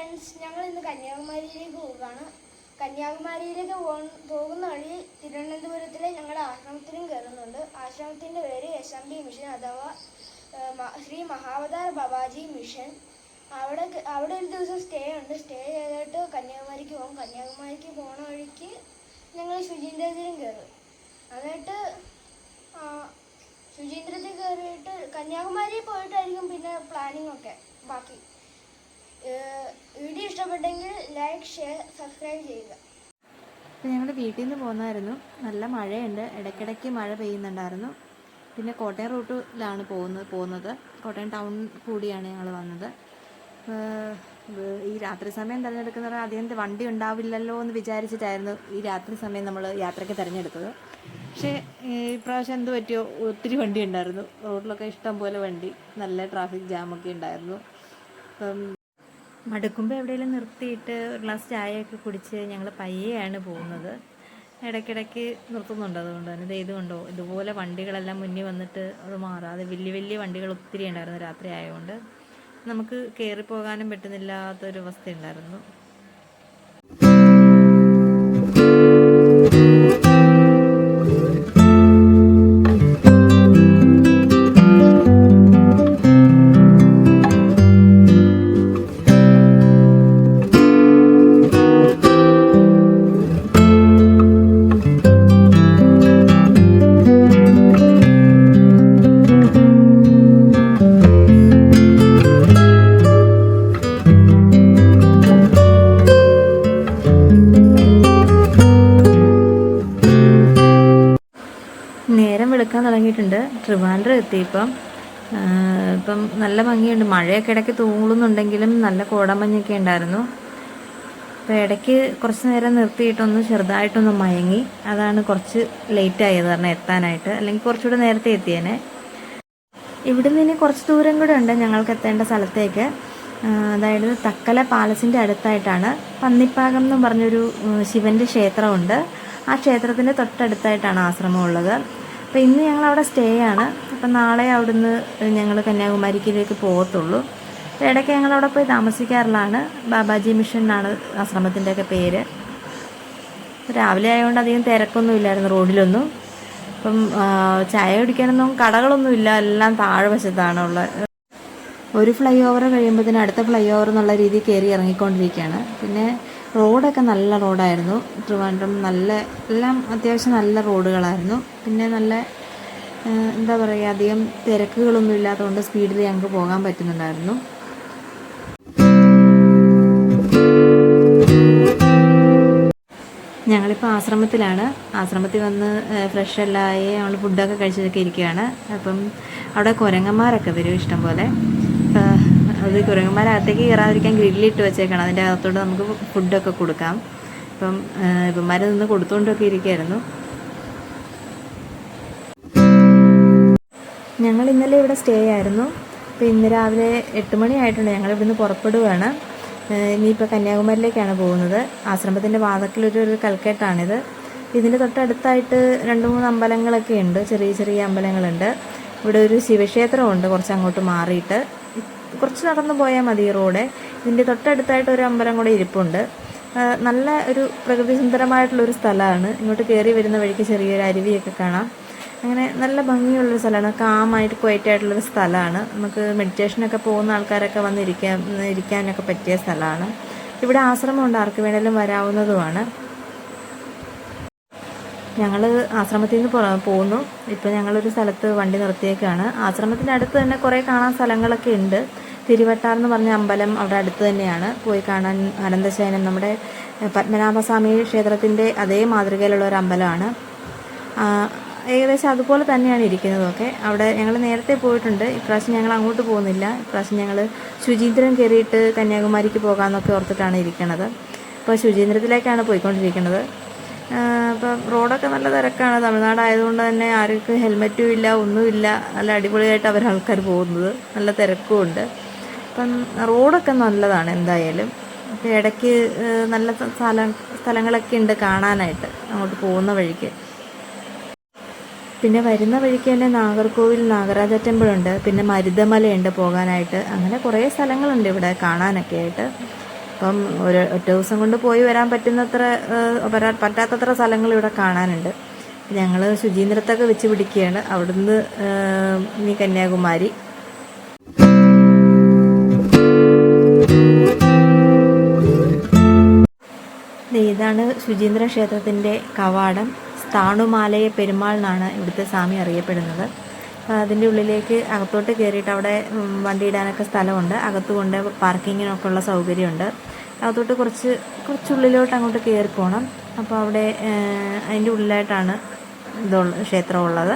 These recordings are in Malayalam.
ഫ്രണ്ട്സ് ഞങ്ങൾ ഇന്ന് കന്യാകുമാരിയിലേക്ക് പോവുകയാണ്. കന്യാകുമാരിയിലേക്ക് പോകുന്ന വഴി തിരുവനന്തപുരത്തിലെ ഞങ്ങളുടെ ആശ്രമത്തിലും കയറുന്നുണ്ട്. ആശ്രമത്തിന്റെ പേര് എസ് എം ബി മിഷൻ അഥവാ ശ്രീ മഹാവതാർ ബാബാജി മിഷൻ അവിടെ അവിടെ ഒരു ദിവസം സ്റ്റേ ഉണ്ട്. സ്റ്റേ ചെയ്തിട്ട് കന്യാകുമാരിക്ക് പോകും കന്യാകുമാരിക്ക് പോണ വഴിക്ക് ഞങ്ങൾ ശുചീന്ദ്രത്തിലും കയറും. എന്നിട്ട് ശുചീന്ദ്രത്തിൽ കയറിയിട്ട് കന്യാകുമാരി പോയിട്ടായിരിക്കും പിന്നെ പ്ലാനിങ് ഒക്കെ. ബാക്കി വീഡിയോ ഇഷ്ടപ്പെട്ടെങ്കിൽ ലൈക്ക് ഷെയർ സബ്സ്ക്രൈബ് ചെയ്യുക. ഇപ്പം ഞങ്ങൾ വീട്ടിൽ നിന്ന് പോന്നായിരുന്നു. നല്ല മഴയുണ്ട്. ഇടയ്ക്കിടയ്ക്ക് മഴ പെയ്യുന്നുണ്ടായിരുന്നു. പിന്നെ കോട്ടയം റൂട്ടിലാണ് പോകുന്നത് പോകുന്നത്. കോട്ടയം ടൗൺ കൂടിയാണ് ഞങ്ങൾ വന്നത്. ഈ രാത്രി സമയം തിരഞ്ഞെടുക്കുന്നവർ അധികം വണ്ടി ഉണ്ടാവില്ലല്ലോ എന്ന് വിചാരിച്ചിട്ടായിരുന്നു ഈ രാത്രി സമയം നമ്മൾ യാത്രയ്ക്ക് തിരഞ്ഞെടുത്തത്. പക്ഷേ ഈ പ്രാവശ്യം എന്ത് പറ്റിയോ? ഒത്തിരി വണ്ടി ഉണ്ടായിരുന്നു. റോഡിലൊക്കെ ഇഷ്ടം പോലെ വണ്ടി. നല്ല ട്രാഫിക് ജാമൊക്കെ ഉണ്ടായിരുന്നു. അപ്പം മടുക്കുമ്പോൾ എവിടെയെങ്കിലും നിർത്തിയിട്ട് ഒരു ഗ്ലാസ് ചായയൊക്കെ കുടിച്ച് ഞങ്ങൾ പയ്യെയാണ് പോകുന്നത്. ഇടയ്ക്കിടയ്ക്ക് നിർത്തുന്നുണ്ട് അതുകൊണ്ട് തന്നെ. ഇത് ഇതുകൊണ്ടോ ഇതുപോലെ വണ്ടികളെല്ലാം മുന്നിൽ വന്നിട്ട് അത് മാറാതെ വലിയ വലിയ വണ്ടികൾ ഒത്തിരി ഉണ്ടായിരുന്നു രാത്രി ആയതുകൊണ്ട്. നമുക്ക് കയറി പോകാനും പറ്റുന്നില്ലാത്തൊരു അവസ്ഥ ഉണ്ടായിരുന്നു നേരം വെളുക്കാൻ തുടങ്ങിയിട്ടുണ്ട്. ട്രിവാൻഡ്രം എത്തി ഇപ്പം. നല്ല ഭംഗിയുണ്ട്. മഴയൊക്കെ ഇടയ്ക്ക് തൂങ്ങുന്നുണ്ടെങ്കിലും നല്ല കോടമഞ്ഞൊക്കെ ഉണ്ടായിരുന്നു. അപ്പോൾ ഇടയ്ക്ക് കുറച്ച് നേരം നിർത്തിയിട്ടൊന്ന് ചെറുതായിട്ടൊന്ന് മയങ്ങി. അതാണ് കുറച്ച് ലേറ്റ് ആയത് കാരണം എത്താനായിട്ട്. അല്ലെങ്കിൽ കുറച്ചുകൂടെ നേരത്തെ എത്തിയേനെ. ഇവിടുന്ന് ഇനി കുറച്ച് ദൂരം കൂടെ ഉണ്ട് ഞങ്ങൾക്ക് എത്തേണ്ട സ്ഥലത്തേക്ക്. അതായത് തക്കല പാലസിന്റെ അടുത്തായിട്ടാണ്. പന്നിപ്പാകം എന്ന് പറഞ്ഞൊരു ശിവന്റെ ക്ഷേത്രമുണ്ട്. ആ ക്ഷേത്രത്തിന്റെ തൊട്ടടുത്തായിട്ടാണ് ആശ്രമം ഉള്ളത്. അപ്പോൾ ഇന്ന് ഞങ്ങൾ അവിടെ സ്റ്റേ ആണ്. അപ്പം നാളെ അവിടുന്ന് ഞങ്ങൾ കന്യാകുമാരിക്കിലേക്ക് പോകത്തുള്ളൂ. ഇടയ്ക്ക് ഞങ്ങൾ അവിടെ പോയി താമസിക്കാറുള്ളതാണ് ബാബാജി മിഷൻ എന്നാണ് ആശ്രമത്തിന്റെയൊക്കെ പേര്. രാവിലെ ആയതുകൊണ്ട് അധികം തിരക്കൊന്നും ഇല്ലായിരുന്നു റോഡിലൊന്നും. അപ്പം ചായ കുടിക്കാനൊന്നും കടകളൊന്നും ഇല്ല. എല്ലാം താഴെ വശത്താണ് ഉള്ളത്. ഒരു ഫ്ലൈ ഓവർ കഴിയുമ്പോഴത്തേന് അടുത്ത ഫ്ലൈ ഓവർ എന്നുള്ള രീതിയിൽ കയറി ഇറങ്ങിക്കൊണ്ടിരിക്കുകയാണ്. പിന്നെ റോഡൊക്കെ നല്ല റോഡായിരുന്നു. ട്രിവാൻഡ്രം നല്ല എല്ലാം അത്യാവശ്യം നല്ല റോഡുകളായിരുന്നു. പിന്നെ നല്ല എന്താ പറയുക അധികം തിരക്കുകളൊന്നും ഇല്ലാത്തതുകൊണ്ട് സ്പീഡിൽ ഞങ്ങൾക്ക് പോകാൻ പറ്റുന്നുണ്ടായിരുന്നു. ഞങ്ങളിപ്പോൾ ആശ്രമത്തിലാണ്. ആശ്രമത്തിൽ വന്ന് ഫ്രഷ് എല്ലാം ആയി ഞങ്ങൾ ഫുഡൊക്കെ കഴിച്ചതൊക്കെ ഇരിക്കുകയാണ്. അപ്പം അവിടെ കുരങ്ങന്മാരൊക്കെ വരും ഇഷ്ടം പോലെ ഏഹ് അത് കുരങ്ങന്മാരകത്തേക്ക് കയറാതിരിക്കാൻ ഗ്രില്ലിട്ട് വെച്ചേക്കണം. അതിന്റെ അകത്തോട്ട് നമുക്ക് ഫുഡൊക്കെ കൊടുക്കാം. ഏഹ് ഇവന്മാർ നിന്ന് കൊടുത്തുകൊണ്ടൊക്കെ ഇരിക്കുകയായിരുന്നു ഞങ്ങൾ ഇന്നലെ ഇവിടെ സ്റ്റേ ആയിരുന്നു. അപ്പോൾ ഇന്ന് രാവിലെ എട്ട് മണിയായിട്ടുണ്ട് ഞങ്ങൾ ഇവിടുന്ന് പുറപ്പെടുകയാണ് ഇനിയിപ്പോൾ കന്യാകുമാരിയിലേക്കാണ് പോകുന്നത്. ആശ്രമത്തിന്റെ വാതക്കിലൊരു ഒരു കൽക്കെട്ടാണിത്. ഇതിന്റെ തൊട്ടടുത്തായിട്ട് രണ്ട് മൂന്ന് അമ്പലങ്ങളൊക്കെ ഉണ്ട്. ചെറിയ ചെറിയ അമ്പലങ്ങളുണ്ട്. ഇവിടെ ഒരു ശിവക്ഷേത്രമുണ്ട് കുറച്ച് അങ്ങോട്ട് മാറിയിട്ട്. കുറച്ച് നടന്നു പോയാൽ മതി റോഡ്. ഇതിന്റെ തൊട്ടടുത്തായിട്ട് ഒരു അമ്പലം കൂടെ ഇരിപ്പുണ്ട്. നല്ല ഒരു പ്രകൃതി സുന്ദരമായിട്ടുള്ളൊരു സ്ഥലമാണ്. ഇങ്ങോട്ട് കയറി വരുന്ന വഴിക്ക് ചെറിയൊരു അരുവിയൊക്കെ കാണാം. അങ്ങനെ നല്ല ഭംഗിയുള്ളൊരു സ്ഥലമാണ്. കാമായിട്ട് ക്വയറ്റ് ആയിട്ടുള്ളൊരു സ്ഥലമാണ്. നമുക്ക് മെഡിറ്റേഷനൊക്കെ പോകുന്ന ആൾക്കാരൊക്കെ വന്നിരിക്കാൻ ഇരിക്കാനൊക്കെ പറ്റിയ സ്ഥലമാണ്. ഇവിടെ ആശ്രമമുണ്ട്. ആർക്ക് വേണേലും വരാവുന്നതുമാണ്. ഞങ്ങൾ ആശ്രമത്തിൽ നിന്ന് പോകുന്നു പോന്നു. ഇപ്പം ഞങ്ങളൊരു സ്ഥലത്ത് വണ്ടി നിർത്തിയേക്കാണ്. ആശ്രമത്തിന്റെ അടുത്ത് തന്നെ കുറേ കാണാൻ സ്ഥലങ്ങളൊക്കെ ഉണ്ട്. തിരുവട്ടാർ എന്ന് പറഞ്ഞ അമ്പലം അവിടെ അടുത്ത് തന്നെയാണ്. പോയി കാണാൻ അനന്തശയനം നമ്മുടെ പത്മനാഭസ്വാമി ക്ഷേത്രത്തിന്റെ അതേ മാതൃകയിലുള്ള ഒരു അമ്പലമാണ്. ഏകദേശം അതുപോലെ തന്നെയാണ് ഇരിക്കുന്നതൊക്കെ. അവിടെ ഞങ്ങൾ നേരത്തെ പോയിട്ടുണ്ട്. ഇപ്രാവശ്യം ഞങ്ങൾ അങ്ങോട്ട് പോകുന്നില്ല. ഇപ്രാവശ്യം ഞങ്ങൾ ശുചീന്ദ്രം കയറിയിട്ട് കന്യാകുമാരിക്ക് പോകാമെന്നൊക്കെ ഓർത്തിട്ടാണ് ഇരിക്കുന്നത് ഇപ്പോൾ ശുചീന്ദ്രത്തിലേക്കാണ് പോയിക്കൊണ്ടിരിക്കുന്നത്. അപ്പം റോഡൊക്കെ നല്ല തിരക്കാണ്. തമിഴ്നാടായതുകൊണ്ട് തന്നെ ആർക്കും ഹെൽമെറ്റും ഇല്ല ഒന്നുമില്ല. നല്ല അടിപൊളിയായിട്ട് അവർ ആൾക്കാർ പോകുന്നത്. നല്ല തിരക്കും ഉണ്ട് അപ്പം റോഡൊക്കെ നല്ലതാണ് എന്തായാലും. അപ്പോൾ ഇടയ്ക്ക് നല്ല സ്ഥലം സ്ഥലങ്ങളൊക്കെ ഉണ്ട് കാണാനായിട്ട് അങ്ങോട്ട് പോകുന്ന വഴിക്ക്. പിന്നെ വരുന്ന വഴിക്ക് തന്നെ നാഗർകോവിൽ നാഗരാജ ടെമ്പിൾ ഉണ്ട്. പിന്നെ മരുതമലയുണ്ട് പോകാനായിട്ട്. അങ്ങനെ കുറേ സ്ഥലങ്ങളുണ്ട് ഇവിടെ കാണാനൊക്കെ ആയിട്ട്. അപ്പം ഒരു ഒറ്റ ദിവസം കൊണ്ട് പോയി വരാൻ പറ്റുന്നത്ര വരാൻ പറ്റാത്തത്ര സ്ഥലങ്ങൾ ഇവിടെ കാണാനുണ്ട്. ഞങ്ങൾ ശുചീന്ദ്രത്തൊക്കെ വെച്ച് പിടിക്കുകയാണ്. അവിടുന്ന് ഇനി കന്യാകുമാരി. ഇതാണ് ശുചീന്ദ്ര ക്ഷേത്രത്തിന്റെ കവാടം. സ്ഥാണുമാലയ പെരുമാൾ എന്നാണ് ഇവിടുത്തെ സ്വാമി അറിയപ്പെടുന്നത്. അതിന്റെ ഉള്ളിലേക്ക് അകത്തോട്ട് കയറിയിട്ട് അവിടെ വണ്ടി ഇടാനൊക്കെ സ്ഥലമുണ്ട്. അകത്ത് കൊണ്ട് പാർക്കിങ്ങിനൊക്കെ ഉള്ള സൗകര്യമുണ്ട്. അകത്തോട്ട് കുറച്ച് കുറച്ചുള്ളിലോട്ട് അങ്ങോട്ട് കയറി പോകണം അപ്പോൾ അവിടെ അതിന്റെ ഉള്ളിലായിട്ടാണ് ഇതുള്ള ക്ഷേത്രമുള്ളത്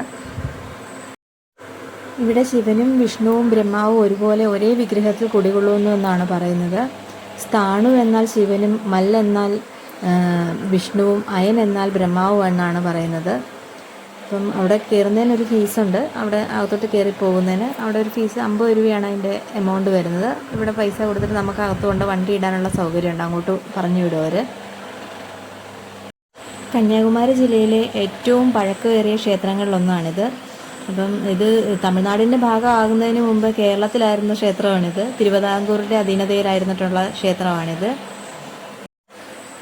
ഇവിടെ ശിവനും വിഷ്ണുവും ബ്രഹ്മാവും ഒരുപോലെ ഒരേ വിഗ്രഹത്തിൽ കുടികൊള്ളുന്നു എന്നാണ് പറയുന്നത്. സ്ഥാണു എന്നാൽ ശിവനും മൽ എന്നാൽ വിഷ്ണുവും അയൻ എന്നാൽ ബ്രഹ്മാവും എന്നാണ് പറയുന്നത്. അപ്പം അവിടെ കയറുന്നതിന് ഒരു ഫീസുണ്ട് അവിടെ അകത്തോട്ട് കയറി പോകുന്നതിന് അവിടെ ഒരു ഫീസ് അമ്പത് രൂപയാണ് അതിന്റെ എമൗണ്ട് വരുന്നത്. ഇവിടെ പൈസ കൊടുത്തിട്ട് നമുക്ക് അകത്ത് കൊണ്ട് വണ്ടി ഇടാനുള്ള സൗകര്യമുണ്ട് അങ്ങോട്ട് പറഞ്ഞു വിടും അവർ കന്യാകുമാരി ജില്ലയിലെ ഏറ്റവും പഴക്കമേറിയ ക്ഷേത്രങ്ങളിലൊന്നാണിത്. അപ്പം ഇത് തമിഴ്നാടിന്റെ ഭാഗമാകുന്നതിന് മുമ്പ് കേരളത്തിലായിരുന്ന ക്ഷേത്രമാണിത്. തിരുവിതാംകൂറിന്റെ അധീനതയിലായിരുന്നിട്ടുള്ള ക്ഷേത്രമാണിത്.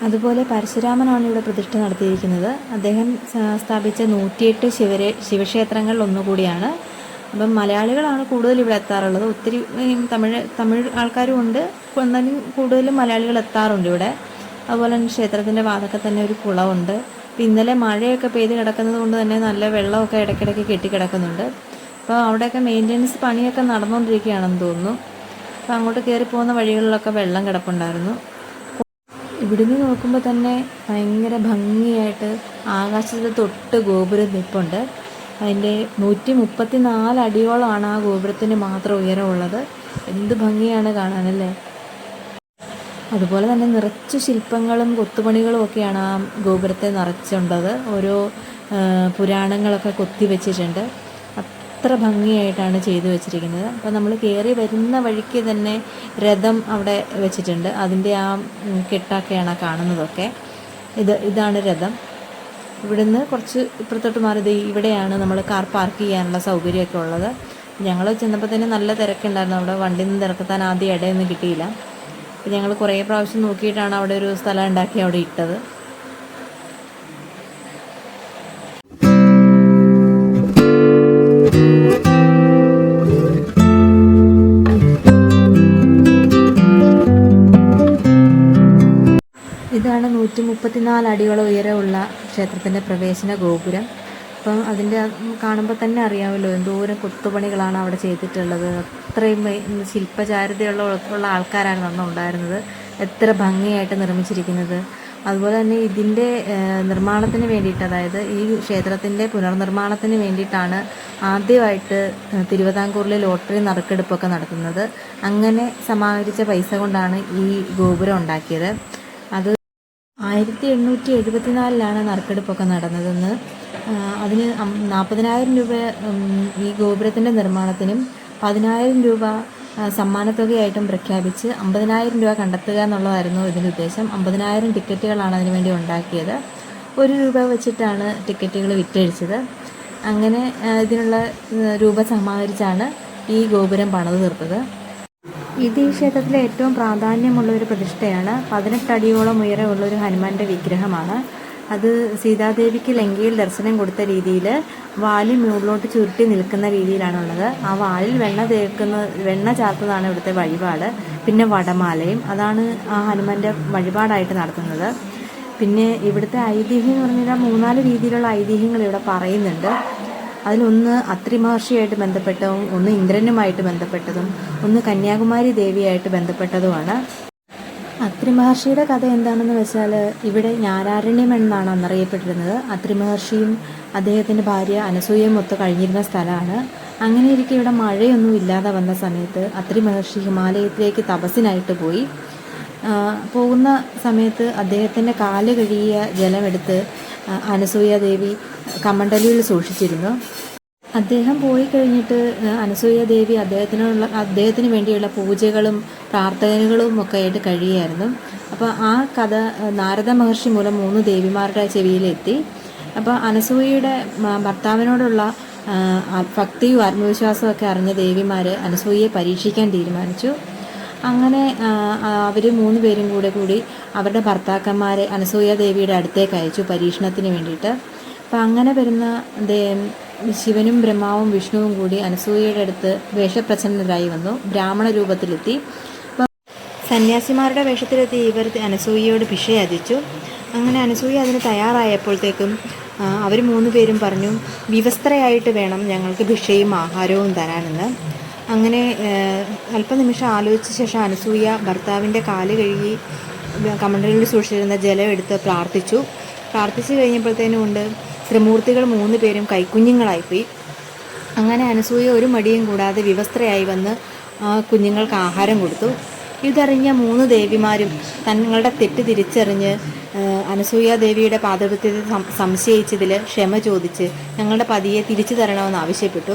അതുപോലെ പരശുരാമനാണ് ഇവിടെ പ്രതിഷ്ഠ നടത്തിയിരിക്കുന്നത്. അദ്ദേഹം സ്ഥാപിച്ച നൂറ്റിയെട്ട് ശിവരെ ശിവക്ഷേത്രങ്ങളിൽ ഒന്നുകൂടിയാണ്. അപ്പം മലയാളികളാണ് കൂടുതൽ ഇവിടെ എത്താറുള്ളത്. ഒത്തിരി തമിഴ് തമിഴ് ആൾക്കാരും ഉണ്ട്. എന്നാലും കൂടുതലും മലയാളികൾ എത്താറുണ്ട് ഇവിടെ. അതുപോലെ തന്നെ ക്ഷേത്രത്തിന്റെ വാതൊക്കെ തന്നെ ഒരു കുളമുണ്ട്. ഇപ്പം ഇന്നലെ മഴയൊക്കെ പെയ്ത് കിടക്കുന്നത് കൊണ്ട് തന്നെ നല്ല വെള്ളമൊക്കെ ഇടയ്ക്കിടയ്ക്ക് കെട്ടിക്കിടക്കുന്നുണ്ട്. അപ്പോൾ അവിടെയൊക്കെ മെയിന്റെനൻസ് പണിയൊക്കെ നടന്നുകൊണ്ടിരിക്കുകയാണെന്ന് തോന്നുന്നു. അപ്പോൾ അങ്ങോട്ട് കയറി പോകുന്ന വഴികളിലൊക്കെ വെള്ളം കിടപ്പുണ്ടായിരുന്നു. ഇവിടുന്ന് നോക്കുമ്പോൾ തന്നെ ഭയങ്കര ഭംഗിയായിട്ട് ആകാശത്തിൽ തൊട്ട് ഗോപുരം നിൽപ്പുണ്ട് അതിന്റെ നൂറ്റി മുപ്പത്തി നാല് അടിയോളമാണ് ആ ഗോപുരത്തിന് മാത്രം ഉയരമുള്ളത്. എന്ത് ഭംഗിയാണ് കാണാനല്ലേ? അതുപോലെ തന്നെ നിറച്ച് ശില്പങ്ങളും കൊത്തുപണികളും ഒക്കെയാണ് ആ ഗോപുരത്തെ നിറച്ചുണ്ടത്. ഓരോ പുരാണങ്ങളൊക്കെ കൊത്തി വെച്ചിട്ടുണ്ട് അത്ര ഭംഗിയായിട്ടാണ് ചെയ്തു വെച്ചിരിക്കുന്നത്. അപ്പോൾ നമ്മൾ കയറി വരുന്ന വഴിക്ക് തന്നെ രഥം അവിടെ വെച്ചിട്ടുണ്ട്. അതിന്റെ ആ കെട്ടൊക്കെയാണ് കാണുന്നതൊക്കെ. ഇത് ഇതാണ് രഥം. ഇവിടുന്ന് കുറച്ച് ഇപ്പുറത്തോട്ട് മാറിയത് ഇവിടെയാണ് നമ്മൾ കാർ പാർക്ക് ചെയ്യാനുള്ള സൗകര്യമൊക്കെ ഉള്ളത്. ഞങ്ങൾ ചെന്നപ്പോൾ തന്നെ നല്ല തിരക്കുണ്ടായിരുന്നു. അവിടെ വണ്ടി നിന്ന് തിരക്കത്താൻ ആദ്യം ഇടയൊന്നും കിട്ടിയില്ല. അപ്പോൾ ഞങ്ങൾ കുറേ പ്രാവശ്യം നോക്കിയിട്ടാണ് അവിടെ ഒരു സ്ഥലം ഉണ്ടാക്കി അവിടെ ഇട്ടത്. ഇതാണ് നൂറ്റി മുപ്പത്തിനാല് അടിയോളം ഉയരമുള്ള ക്ഷേത്രത്തിന്റെ പ്രവേശന ഗോപുരം. അപ്പം അതിന്റെ കാണുമ്പോൾ തന്നെ അറിയാമല്ലോ എന്തോരം കൊത്തുപണികളാണ് അവിടെ ചെയ്തിട്ടുള്ളത്. അത്രയും ശില്പചാരിതയുള്ള ഉള്ള ആൾക്കാരാണ് അന്ന് ഉണ്ടായിരുന്നത്. എത്ര ഭംഗിയായിട്ട് നിർമ്മിച്ചിരിക്കുന്നത്. അതുപോലെ തന്നെ ഇതിന്റെ നിർമ്മാണത്തിന് വേണ്ടിയിട്ട് അതായത് ഈ ക്ഷേത്രത്തിന്റെ പുനർനിർമ്മാണത്തിന് വേണ്ടിയിട്ടാണ് ആദ്യമായിട്ട് തിരുവിതാംകൂറിലെ ലോട്ടറി നറുക്കെടുപ്പൊക്കെ നടത്തുന്നത്. അങ്ങനെ സമാഹരിച്ച പൈസ കൊണ്ടാണ് ഈ ഗോപുരം ഉണ്ടാക്കിയത്. അത് ആയിരത്തി എണ്ണൂറ്റി എഴുപത്തിനാലിലാണ് നറുക്കെടുപ്പൊക്കെ നടന്നതെന്ന് അതിന് നാൽപ്പതിനായിരം രൂപ ഈ ഗോപുരത്തിന്റെ നിർമ്മാണത്തിനും പതിനായിരം രൂപ സമ്മാനത്തുകയായിട്ടും പ്രഖ്യാപിച്ച് അമ്പതിനായിരം രൂപ കണ്ടെത്തുക എന്നുള്ളതായിരുന്നു ഇതിന്റെ ഉദ്ദേശം. അമ്പതിനായിരം ടിക്കറ്റുകളാണ് അതിനുവേണ്ടി ഉണ്ടാക്കിയത്. ഒരു രൂപ വെച്ചിട്ടാണ് ടിക്കറ്റുകൾ വിറ്റഴിച്ചത്. അങ്ങനെ ഇതിനുള്ള രൂപ സമാഹരിച്ചാണ് ഈ ഗോപുരം പണിത് തീർത്തത്. ഇത് ഈ ക്ഷേത്രത്തിലെ ഏറ്റവും പ്രാധാന്യമുള്ള ഒരു പ്രതിഷ്ഠയാണ് പതിനെട്ടടിയോളം ഉയരമുള്ള ഒരു ഹനുമാന്റെ വിഗ്രഹമാണ്. അത് സീതാദേവിക്ക് ലങ്കയിൽ ദർശനം കൊടുത്ത രീതിയിൽ വാലി മുകളിലോട്ട് ചുരുട്ടി നിൽക്കുന്ന രീതിയിലാണുള്ളത്. ആ വാലിൽ വെണ്ണ തേക്കുന്ന വെണ്ണ ചാർത്തതാണ് ഇവിടുത്തെ വഴിപാട്. പിന്നെ വടമാലയും അതാണ് ആ ഹനുമാന്റെ വഴിപാടായിട്ട് നടത്തുന്നത്. പിന്നെ ഇവിടുത്തെ ഐതിഹ്യം എന്ന് പറഞ്ഞാൽ മൂന്നാൽ രീതിയിലുള്ള ഐതിഹ്യങ്ങൾ ഇവിടെ പറയുന്നുണ്ട്. അതിലൊന്ന് അത്രി മഹർഷിയായിട്ട് ബന്ധപ്പെട്ടതും ഒന്ന് ഇന്ദ്രനുമായിട്ട് ബന്ധപ്പെട്ടതും ഒന്ന് കന്യാകുമാരി ദേവിയായിട്ട് ബന്ധപ്പെട്ടതുമാണ്. അത്രി മഹർഷിയുടെ കഥ എന്താണെന്ന് വെച്ചാൽ ഇവിടെ ഞാരാരണ്യം എന്നാണ് അന്നറിയപ്പെട്ടിരുന്നത് അത്രി മഹർഷിയും അദ്ദേഹത്തിന്റെ ഭാര്യ അനസൂയയും ഒത്ത് കഴിഞ്ഞിരുന്ന സ്ഥലമാണ്. അങ്ങനെ ഇരിക്കെ ഇവിടെ മഴയൊന്നും ഇല്ലാതെ വന്ന സമയത്ത് അത്രി മഹർഷി ഹിമാലയത്തിലേക്ക് തപസ്സിനായിട്ട് പോയി. പോകുന്ന സമയത്ത് അദ്ദേഹത്തിന്റെ കാൽ കഴുകിയ ജലമെടുത്ത് അനസൂയാദേവി അനസൂയ ദേവി കമണ്ടലിയിൽ സൂക്ഷിച്ചിരുന്നു. അദ്ദേഹം പോയി കഴിഞ്ഞിട്ട് അനസൂയാദേവി അനസൂയ ദേവി അദ്ദേഹത്തിനുള്ള അദ്ദേഹത്തിന് വേണ്ടിയുള്ള പൂജകളും പ്രാർത്ഥനകളും ഒക്കെ ആയിട്ട് കഴിയുകയായിരുന്നു. അപ്പോൾ ആ കഥ നാരദ മഹർഷി മൂലം മൂന്ന് ദേവിമാരുടെ ചെവിയിലെത്തി. അപ്പോൾ അനസൂയയുടെ ഭർത്താവിനോടുള്ള ഭക്തിയും ആത്മവിശ്വാസവും ഒക്കെ അറിഞ്ഞ ദേവിമാർ അനസൂയയെ പരീക്ഷിക്കാൻ തീരുമാനിച്ചു. അങ്ങനെ അവർ മൂന്ന് പേരും കൂടെ കൂടി അവരുടെ ഭർത്താക്കന്മാരെ അനസൂയ ദേവിയുടെ അടുത്തേക്ക് അയച്ചു പരീക്ഷണത്തിന് വേണ്ടിയിട്ട്. അപ്പം അങ്ങനെ വരുന്ന ശിവനും ബ്രഹ്മാവും വിഷ്ണുവും കൂടി അനസൂയയുടെ അടുത്ത് വേഷപ്രച്ഛന്നരായി വന്നു. ബ്രാഹ്മണ രൂപത്തിലെത്തി. സന്യാസിമാരുടെ വേഷത്തിലെത്തി ഇവർ അനസൂയയോട് ഭിക്ഷ യാചിച്ചു അങ്ങനെ അനസൂയ അതിന് തയ്യാറായപ്പോഴത്തേക്കും അവർ മൂന്ന് പേരും പറഞ്ഞു വിവസ്ത്രയായിട്ട് വേണം ഞങ്ങൾക്ക് ഭിക്ഷയും ആഹാരവും തരാനെന്ന്. അങ്ങനെ അല്പനിമിഷം ആലോചിച്ച ശേഷം അനസൂയ ഭർത്താവിന്റെ കാൽ കഴുകി കമണ്ടലിൽ സൂക്ഷിച്ചിരുന്ന ജലം എടുത്ത് പ്രാർത്ഥിച്ചു. പ്രാർത്ഥിച്ചു കഴിഞ്ഞപ്പോഴത്തേനും കൊണ്ട് ത്രിമൂർത്തികൾ മൂന്ന് പേരും കൈക്കുഞ്ഞുങ്ങളായിപ്പോയി. അങ്ങനെ അനസൂയ ഒരു മടിയും കൂടാതെ വിവസ്ത്രയായി വന്ന് കുഞ്ഞുങ്ങൾക്ക് ആഹാരം കൊടുത്തു. ഇതറിഞ്ഞ മൂന്ന് ദേവിമാരും തങ്ങളുടെ തെറ്റ് തിരിച്ചറിഞ്ഞ് അനസൂയ ദേവിയുടെ പാതൃത്വത്തെ സംശയിച്ചതിൽ ക്ഷമ ചോദിച്ച് ഞങ്ങളുടെ പതിയെ തിരിച്ചു തരണമെന്ന് ആവശ്യപ്പെട്ടു.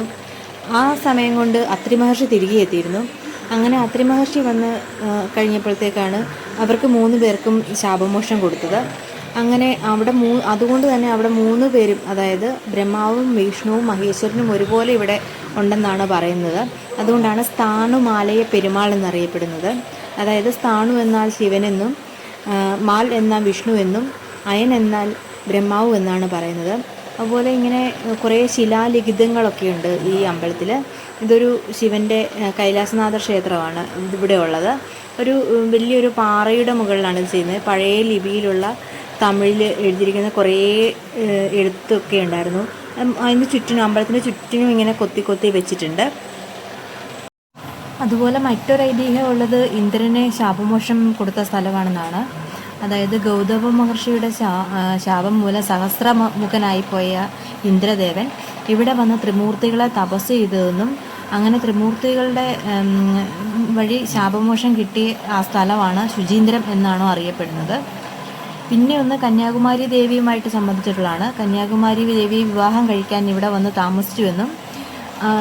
ആ സമയം കൊണ്ട് അത്രി മഹർഷി തിരികെ എത്തിയിരുന്നു. അങ്ങനെ അത്രി മഹർഷി വന്ന് കഴിഞ്ഞപ്പോഴത്തേക്കാണ് അവർക്ക് മൂന്ന് പേർക്കും ശാപമോക്ഷം കൊടുത്തത്. അങ്ങനെ അവിടെ മൂ അതുകൊണ്ട് തന്നെ അവിടെ മൂന്ന് പേരും അതായത് ബ്രഹ്മാവും വിഷ്ണുവും മഹേശ്വരനും ഒരുപോലെ ഇവിടെ ഉണ്ടെന്നാണ് പറയുന്നത്. അതുകൊണ്ടാണ് സ്ഥാണുമാലയ പെരുമാൾ എന്നറിയപ്പെടുന്നത്. അതായത് സ്ഥാണു എന്നാൽ ശിവനെന്നും മാൽ എന്നാൽ വിഷ്ണു എന്നും അയൻ എന്നാൽ ബ്രഹ്മാവ് എന്നാണ് പറയുന്നത്. അതുപോലെ ഇങ്ങനെ കുറേ ശിലാലിഖിതങ്ങളൊക്കെ ഉണ്ട് ഈ അമ്പലത്തിൽ ഇതൊരു ശിവന്റെ കൈലാസനാഥ ക്ഷേത്രമാണ് ഇവിടെ ഉള്ളത്. ഒരു വലിയൊരു പാറയുടെ മുകളിലാണ് ഇത് ചെയ്യുന്നത്. പഴയ ലിപിയിലുള്ള തമിഴിൽ എഴുതിയിരിക്കുന്ന കുറേ എഴുത്തൊക്കെ ഉണ്ടായിരുന്നു. അതിന് ചുറ്റിനും അമ്പലത്തിന്റെ ചുറ്റിനും ഇങ്ങനെ കൊത്തി കൊത്തി വെച്ചിട്ടുണ്ട്. അതുപോലെ മറ്റൊരു ഐതിഹ്യം ഉള്ളത് ഇന്ദ്രനെ ശാപമോഷം കൊടുത്ത സ്ഥലമാണെന്നാണ്. അതായത് ഗൗതമ മഹർഷിയുടെ ശാപം മൂലം സഹസ്രമുഖനായി പോയ ഇന്ദ്രദേവൻ ഇവിടെ വന്ന് ത്രിമൂർത്തികളെ തപസ് ചെയ്തതെന്നും അങ്ങനെ ത്രിമൂർത്തികളുടെ വഴി ശാപമോഷം കിട്ടിയ ആ സ്ഥലമാണ് ശുചീന്ദ്രം എന്നാണോ അറിയപ്പെടുന്നത്. പിന്നെ ഒന്ന് കന്യാകുമാരി ദേവിയുമായിട്ട് സംബന്ധിച്ചിട്ടുള്ളതാണ്. കന്യാകുമാരി ദേവി വിവാഹം കഴിക്കാൻ ഇവിടെ വന്ന് താമസിച്ചുവെന്നും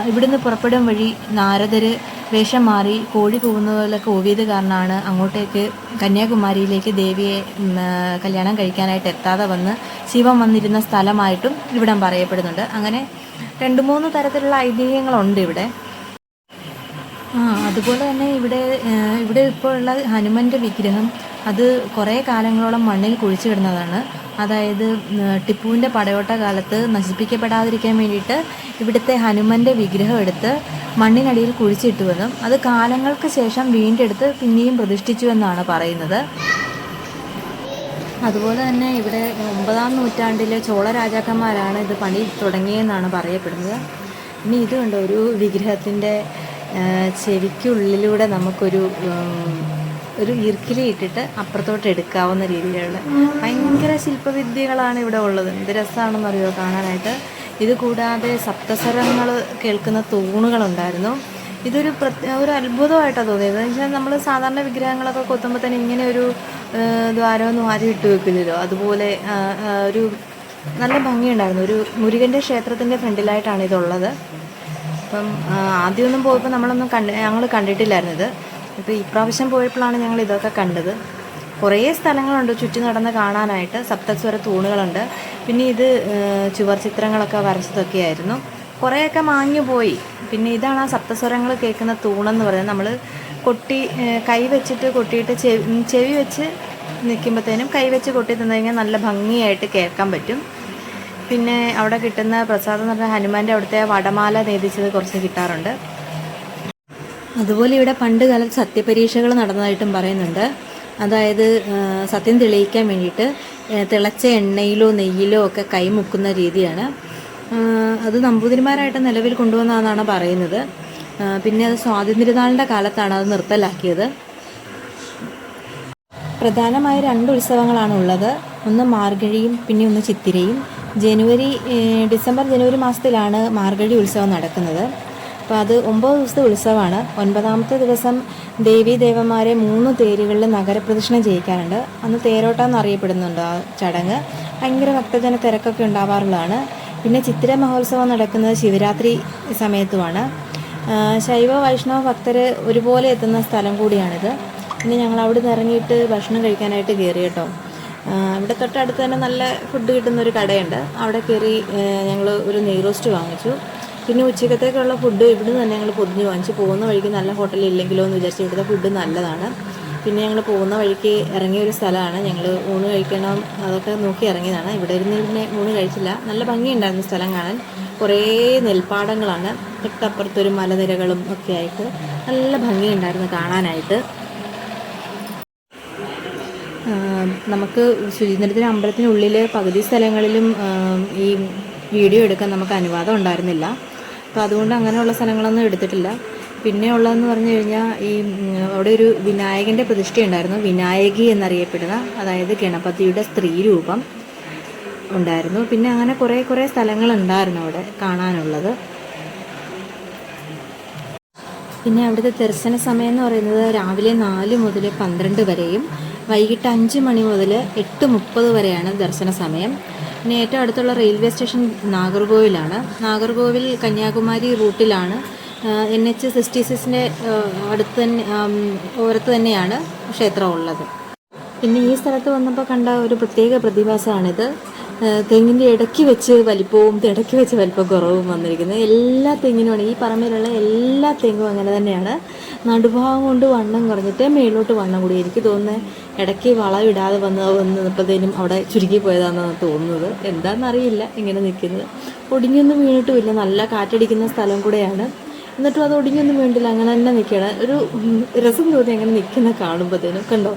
ഇവിടുന്ന് പുറപ്പെടും വഴി നാരദര് വേഷം മാറി കോഴി പോകുന്നതിലൊക്കെ ഓവിയത് കാരണമാണ് അങ്ങോട്ടേക്ക് കന്യാകുമാരിയിലേക്ക് ദേവിയെ കല്യാണം കഴിക്കാനായിട്ട് എത്താതെ വന്ന് ശിവൻ വന്നിരുന്ന സ്ഥലമായിട്ടും ഇവിടം പറയപ്പെടുന്നുണ്ട്. അങ്ങനെ രണ്ട് മൂന്ന് തരത്തിലുള്ള ഐതിഹ്യങ്ങളുണ്ട് ഇവിടെ. അതുപോലെ തന്നെ ഇവിടെ ഇവിടെ ഇപ്പോൾ ഉള്ള ഹനുമന്റെ വിഗ്രഹം അത് കുറേ കാലങ്ങളോളം മണ്ണിൽ കുഴിച്ചു കിടന്നതാണ്. അതായത് ടിപ്പുവിന്റെ പടയോട്ട കാലത്ത് നശിപ്പിക്കപ്പെടാതിരിക്കാൻ വേണ്ടിയിട്ട് ഇവിടുത്തെ ഹനുമന്റെ വിഗ്രഹം എടുത്ത് മണ്ണിനടിയിൽ കുഴിച്ചിട്ടുവെന്നും അത് കാലങ്ങൾക്ക് ശേഷം വീണ്ടെടുത്ത് പിന്നെയും പ്രതിഷ്ഠിച്ചു എന്നാണ് പറയുന്നത്. അതുപോലെ തന്നെ ഇവിടെ ഒമ്പതാം നൂറ്റാണ്ടിലെ ചോള രാജാക്കന്മാരാണ് ഇത് പണി തുടങ്ങിയെന്നാണ് പറയപ്പെടുന്നത്. ഇനി ഇത് കണ്ടോ ഒരു വിഗ്രഹത്തിന്റെ ചെവിക്കുള്ളിലൂടെ നമുക്കൊരു ഒരു ഇർക്കിലി ഇട്ടിട്ട് അപ്പുറത്തോട്ട് എടുക്കാവുന്ന രീതിയിലുള്ള ഭയങ്കര ശില്പവിദ്യകളാണ് ഇവിടെ ഉള്ളത്. എന്ത് രസമാണെന്നറിയോ കാണാനായിട്ട്. ഇത് കൂടാതെ സപ്തസ്വരങ്ങൾ കേൾക്കുന്ന തൂണുകളുണ്ടായിരുന്നു. ഇതൊരു പ്രത്യേക ഒരു അത്ഭുതമായിട്ടാണ് തോന്നിയത്. എന്ന് വെച്ചാൽ നമ്മൾ സാധാരണ വിഗ്രഹങ്ങളൊക്കെ കൊത്തുമ്പോൾ തന്നെ ഇങ്ങനെ ഒരു ദ്വാരമൊന്നും ആരും ഇട്ട് വെക്കില്ലല്ലോ. അതുപോലെ ഒരു നല്ല ഭംഗിയുണ്ടായിരുന്നു. ഒരു മുരുകന്റെ ക്ഷേത്രത്തിന്റെ ഫ്രണ്ടിലായിട്ടാണ് ഇതുള്ളത്. അപ്പം ആദ്യമൊന്നും പോയപ്പോൾ നമ്മളൊന്നും കണ്ട് ഞങ്ങൾ കണ്ടിട്ടില്ലായിരുന്നത്. ഇപ്പോൾ ഇപ്രാവശ്യം പോയപ്പോഴാണ് ഞങ്ങൾ ഇതൊക്കെ കണ്ടത്. കുറേ സ്ഥലങ്ങളുണ്ട് ചുറ്റി നടന്ന് കാണാനായിട്ട്. സപ്തസ്വര തൂണുകളുണ്ട്. പിന്നെ ഇത് ചുവർ ചിത്രങ്ങളൊക്കെ വരച്ചതൊക്കെ ആയിരുന്നു. കുറേയൊക്കെ മാഞ്ഞു പോയി. പിന്നെ ഇതാണ് ആ സപ്തസ്വരങ്ങൾ കേൾക്കുന്ന തൂണെന്ന് പറയുന്നത്. നമ്മൾ കൊട്ടി കൈ വെച്ചിട്ട് കൊട്ടിയിട്ട് ചെവി ചെവി വെച്ച് നിൽക്കുമ്പോഴത്തേനും കൈ വെച്ച് കൊട്ടി തന്നു കഴിഞ്ഞാൽ നല്ല ഭംഗിയായിട്ട് കേൾക്കാൻ പറ്റും. പിന്നെ അവിടെ കിട്ടുന്ന പ്രസാദം എന്ന് പറഞ്ഞാൽ ഹനുമാന്റെ അവിടുത്തെ വടമാല നേതിച്ചത് കുറച്ച് കിട്ടാറുണ്ട്. അതുപോലെ ഇവിടെ പണ്ട് കാലത്ത് സത്യപരീക്ഷകൾ നടന്നതായിട്ടും പറയുന്നുണ്ട്. അതായത് സത്യം തെളിയിക്കാൻ വേണ്ടിയിട്ട് തിളച്ച എണ്ണയിലോ നെയ്യിലോ ഒക്കെ കൈമുക്കുന്ന രീതിയാണ്. അത് നമ്പൂതിരിമാരായിട്ട് നിലവിൽ കൊണ്ടുവന്നതെന്നാണ് പറയുന്നത്. പിന്നെ അത് സ്വാതന്ത്ര്യനാളിന്റെ കാലത്താണ് അത് നിർത്തലാക്കിയത്. പ്രധാനമായ രണ്ട് ഉത്സവങ്ങളാണ് ഉള്ളത് ഒന്ന് മാർഗഴിയും പിന്നെ ഒന്ന് ചിത്തിരയും. ജനുവരി ഡിസംബർ ജനുവരി മാസത്തിലാണ് മാർഗഴി ഉത്സവം നടക്കുന്നത്. അപ്പോൾ അത് ഒമ്പത് ദിവസത്തെ ഉത്സവമാണ്. ഒൻപതാമത്തെ ദിവസം ദേവീ ദേവന്മാരെ മൂന്ന് തേരുകളിൽ നഗരപ്രദക്ഷിണം ചെയ്യിക്കാറുണ്ട്. അന്ന് തേരോട്ടം എന്നറിയപ്പെടുന്നുണ്ട് ആ ചടങ്ങ്. ഭയങ്കര ഭക്തജന തിരക്കൊക്കെ ഉണ്ടാവാറുള്ളതാണ്. പിന്നെ ചിത്തിര മഹോത്സവം നടക്കുന്നത് ശിവരാത്രി സമയത്തുമാണ്. ശൈവ വൈഷ്ണവ ഭക്തർ ഒരുപോലെ എത്തുന്ന സ്ഥലം കൂടിയാണിത്. പിന്നെ ഞങ്ങൾ അവിടെ നിന്ന് ഇറങ്ങിയിട്ട് ഭക്ഷണം കഴിക്കാനായിട്ട് കയറി കേട്ടോ. ആ, ഇവിടെ തൊട്ടടുത്ത് തന്നെ നല്ല ഫുഡ് കിട്ടുന്ന ഒരു കടയുണ്ട്. അവിടെ കയറി ഞങ്ങൾ ഒരു നെയ് റോസ്റ്റ് വാങ്ങിച്ചു. പിന്നെ ഉച്ചക്കത്തേക്കുള്ള ഫുഡ് ഇവിടുന്ന് തന്നെ ഞങ്ങൾ പൊതിഞ്ഞ് വാങ്ങിച്ചു. പോകുന്ന വഴിക്ക് നല്ല ഹോട്ടൽ ഇല്ലെങ്കിലോ എന്ന് വിചാരിച്ച് ഇവിടുത്തെ ഫുഡ് നല്ലതാണ്. പിന്നെ ഞങ്ങൾ പോകുന്ന വഴിക്ക് ഇറങ്ങിയ ഒരു സ്ഥലമാണ്. ഞങ്ങൾ ഊണ് കഴിക്കണം അതൊക്കെ നോക്കി ഇറങ്ങിയതാണ്. ഇവിടെ ഇരുന്ന് പിന്നെ ഊണ് കഴിച്ചില്ല. നല്ല ഭംഗിയുണ്ടായിരുന്നു സ്ഥലം കാണാൻ. കുറേ നെൽപ്പാടങ്ങളാണ്. തൊട്ടപ്പുറത്തൊരു മലനിരകളും ഒക്കെ ആയിട്ട് നല്ല ഭംഗിയുണ്ടായിരുന്നു കാണാനായിട്ട് ആം, നമുക്ക് ശുചീന്ദ്രത്തിന് അമ്പലത്തിനുള്ളിൽ പകുതി സ്ഥലങ്ങളിലും ഈ വീഡിയോ എടുക്കാൻ നമുക്ക് അനുവാദം ഉണ്ടായിരുന്നില്ല. അപ്പോൾ അതുകൊണ്ട് അങ്ങനെയുള്ള സ്ഥലങ്ങളൊന്നും എടുത്തിട്ടില്ല. പിന്നെ ഉള്ളതെന്ന് പറഞ്ഞു കഴിഞ്ഞാൽ ഈ അവിടെ ഒരു വിനായകന്റെ പ്രതിഷ്ഠയുണ്ടായിരുന്നു വിനായകി എന്നറിയപ്പെടുന്ന അതായത് ഗണപതിയുടെ സ്ത്രീ രൂപം ഉണ്ടായിരുന്നു. പിന്നെ അങ്ങനെ കുറേ കുറേ സ്ഥലങ്ങളുണ്ടായിരുന്നു അവിടെ കാണാനുള്ളത്. പിന്നെ അവിടുത്തെ ദർശന സമയം എന്ന് പറയുന്നത് രാവിലെ നാല് മുതൽ പന്ത്രണ്ട് വരെയും വൈകിട്ട് അഞ്ച് മണി മുതൽ എട്ട് മുപ്പത് വരെയാണ് ദർശന സമയം. പിന്നെ ഏറ്റവും അടുത്തുള്ള റെയിൽവേ സ്റ്റേഷൻ നാഗർകോവിലാണ്. നാഗർകോവിൽ കന്യാകുമാരി റൂട്ടിലാണ്. എൻ എച്ച് സിക്സ്റ്റി സിക്സിന്റെ അടുത്ത് തന്നെ ഓരത്ത് തന്നെയാണ് ക്ഷേത്രം ഉള്ളത്. പിന്നെ ഈ സ്ഥലത്ത് വന്നപ്പോൾ കണ്ട ഒരു പ്രത്യേക പ്രതിഭാസമാണിത്. തെങ്ങിന്റെ ഇടയ്ക്ക് വെച്ച് വലിപ്പവും ഇടയ്ക്ക് വെച്ച് വലിപ്പം കുറവും വന്നിരിക്കുന്നത്. എല്ലാ തെങ്ങിനുമാണ് ഈ പറമ്പിലുള്ള എല്ലാ തെങ്ങും അങ്ങനെ തന്നെയാണ്. നടുഭാഗം കൊണ്ട് വണ്ണം കുറഞ്ഞിട്ട് മേളോട്ട് വണ്ണം കൂടി. എനിക്ക് തോന്നുന്നത് ഇടയ്ക്ക് വളമിടാതെ വന്ന് വന്നപ്പോഴത്തേനും അവിടെ ചുരുക്കി പോയതാണെന്ന് തോന്നുന്നത്. എന്താണെന്നറിയില്ല ഇങ്ങനെ നിൽക്കുന്നത്. ഒടിഞ്ഞൊന്നും വീണിട്ടുമില്ല. നല്ല കാറ്റടിക്കുന്ന സ്ഥലം കൂടെയാണ്. എന്നിട്ടും അത് ഒടിഞ്ഞൊന്നും വീണ്ടില്ല അങ്ങനെ തന്നെ നിൽക്കണം ഒരു രസം തോന്നി അങ്ങനെ നിൽക്കുന്ന കാണുമ്പോഴത്തേനും. കണ്ടോ?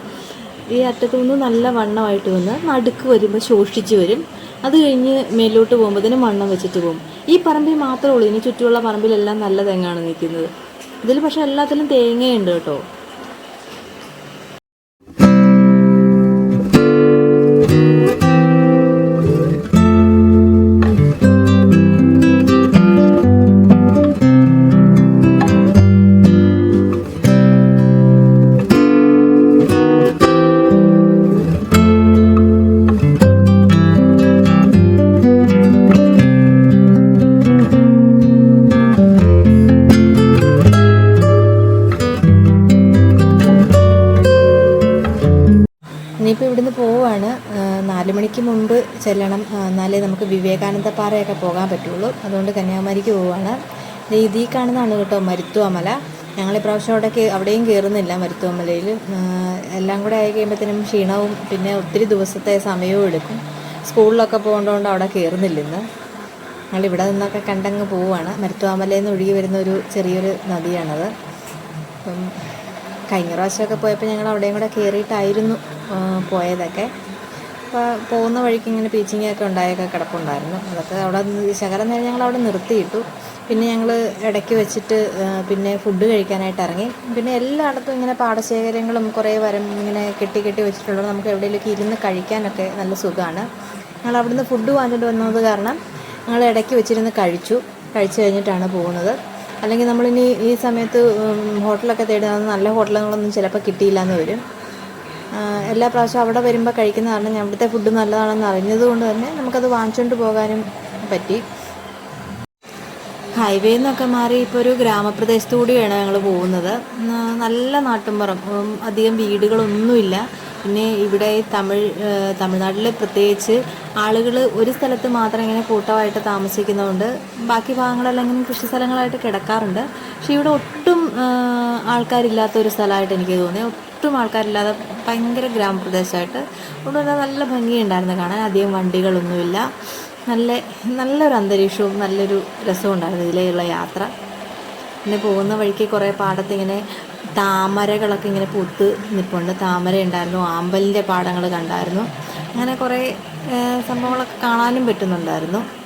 ഈ അറ്റത്തു നിന്ന് നല്ല വണ്ണമായിട്ട് വന്ന് നടുക്ക് വരുമ്പോൾ ശോഷിച്ച് വരും. അത് കഴിഞ്ഞ് മേലോട്ട് പോകുമ്പോഴത്തേനും വണ്ണം വെച്ചിട്ട് പോകും. ഈ പറമ്പിൽ മാത്രമേ ഉള്ളൂ. ഇനി ചുറ്റുമുള്ള പറമ്പിലെല്ലാം നല്ല തെങ്ങാണ് നിൽക്കുന്നത്. ഇതിൽ പക്ഷേ എല്ലാത്തിലും തേങ്ങയുണ്ട് കേട്ടോ. ഇനിയിപ്പോൾ ഇവിടുന്ന് പോവുകയാണ് നാല് മണിക്ക് മുമ്പ് ചെല്ലണം. എന്നാലേ നമുക്ക് വിവേകാനന്ദ പാറയൊക്കെ പോകാൻ പറ്റുള്ളൂ. അതുകൊണ്ട് കന്യാകുമാരിക്ക് പോവുകയാണ് ഇതീ കാണുന്നതാണ് കേട്ടോ മരുത്തുവമല. ഞങ്ങൾ ഇപ്രാവശ്യം അവിടെ അവിടെയും കയറുന്നില്ല മരുത്തുവമലയിൽ എല്ലാം കൂടെ ആയി കഴിയുമ്പോഴത്തേനും ക്ഷീണവും പിന്നെ ഒത്തിരി ദിവസത്തെ സമയവും എടുക്കും. സ്കൂളിലൊക്കെ പോകേണ്ടതുകൊണ്ട് അവിടെ കയറുന്നില്ല ഇന്ന്. ഞങ്ങൾ ഇവിടെ നിന്നൊക്കെ കണ്ടങ്ങ് പോവുകയാണ് മരുത്തുവാമലയിൽ നിന്ന് ഒഴുകി വരുന്ന ഒരു ചെറിയൊരു നദിയാണത്. അപ്പം കഴിഞ്ഞ പ്രാവശ്യമൊക്കെ പോയപ്പോൾ ഞങ്ങൾ അവിടെയും കൂടെ കയറിയിട്ടായിരുന്നു പോയതൊക്കെ. അപ്പോൾ പോകുന്ന വഴിക്ക് ഇങ്ങനെ പീച്ചിങ്ങൊക്കെ ഉണ്ടായൊക്കെ കിടപ്പുണ്ടായിരുന്നു. അതൊക്കെ അവിടെ ശകലം നേരം ഞങ്ങൾ അവിടെ നിർത്തിയിട്ടു. പിന്നെ ഞങ്ങൾ ഇടയ്ക്ക് വെച്ചിട്ട് പിന്നെ ഫുഡ് കഴിക്കാനായിട്ട് ഇറങ്ങി. പിന്നെ എല്ലായിടത്തും ഇങ്ങനെ പാടശേഖരങ്ങളും കുറേ വരം ഇങ്ങനെ കെട്ടി കെട്ടി വെച്ചിട്ടുള്ളത് നമുക്ക് എവിടെയെങ്കിലുമൊക്കെ ഇരുന്ന് കഴിക്കാനൊക്കെ നല്ല സുഖമാണ് ഞങ്ങൾ അവിടുന്ന് ഫുഡ് വാങ്ങിയിട്ട് വന്നത് കാരണം ഞങ്ങൾ ഇടയ്ക്ക് വെച്ചിരുന്ന് കഴിച്ചു. കഴിച്ചു കഴിഞ്ഞിട്ടാണ് പോകുന്നത്. അല്ലെങ്കിൽ നമ്മളിനി ഈ സമയത്ത് ഹോട്ടലൊക്കെ തേടുന്നത് നല്ല ഹോട്ടലുകളൊന്നും ചിലപ്പോൾ കിട്ടിയില്ല എന്ന് വരും എല്ലാ പ്രാവശ്യവും അവിടെ വരുമ്പോൾ കഴിക്കുന്ന കാരണം ഞാൻ ഇവിടുത്തെ ഫുഡ് നല്ലതാണെന്ന് അറിഞ്ഞത് കൊണ്ട് തന്നെ നമുക്കത് വാങ്ങിച്ചുകൊണ്ട് പോകാനും പറ്റി. ഹൈവേ എന്നൊക്കെ മാറി ഇപ്പോൾ ഒരു ഗ്രാമപ്രദേശത്തു കൂടിയാണ് ഞങ്ങൾ പോകുന്നത് നല്ല നാട്ടുമ്പുറം. ഉം, അധികം വീടുകളൊന്നുമില്ല. പിന്നെ ഇവിടെ തമിഴ് തമിഴ്നാട്ടിൽ പ്രത്യേകിച്ച് ആളുകൾ ഒരു സ്ഥലത്ത് മാത്രം ഇങ്ങനെ കൂട്ടമായിട്ട് താമസിക്കുന്നതുകൊണ്ട് ബാക്കി ഭാഗങ്ങളെല്ലാം ഇങ്ങനെ കൃഷി സ്ഥലങ്ങളായിട്ട് കിടക്കാറുണ്ട്. പക്ഷേ ഇവിടെ ഒട്ടും ആൾക്കാരില്ലാത്ത ഒരു സ്ഥലമായിട്ട് എനിക്ക് തോന്നി. ഒട്ടും ആൾക്കാരില്ലാതെ ഭയങ്കര ഗ്രാമപ്രദേശമായിട്ട്. അതുകൊണ്ട് തന്നെ നല്ല ഭംഗിയുണ്ടായിരുന്നു കാണാൻ. അധികം വണ്ടികളൊന്നുമില്ല. നല്ല നല്ലൊരു അന്തരീക്ഷവും നല്ലൊരു രസവും ഉണ്ടായിരുന്നു ഇതിലേയുള്ള യാത്ര. പിന്നെ പോകുന്ന വഴിക്ക് കുറേ പാടത്ത് ഇങ്ങനെ താമരകളൊക്കെ ഇങ്ങനെ പൂത്ത് നിൽപ്പുണ്ട് താമര ഉണ്ടായിരുന്നു. ആമ്പലിന്റെ പാടങ്ങൾ കണ്ടായിരുന്നു. അങ്ങനെ കുറേ സംഭവങ്ങളൊക്കെ കാണാനും പറ്റുന്നുണ്ടായിരുന്നു.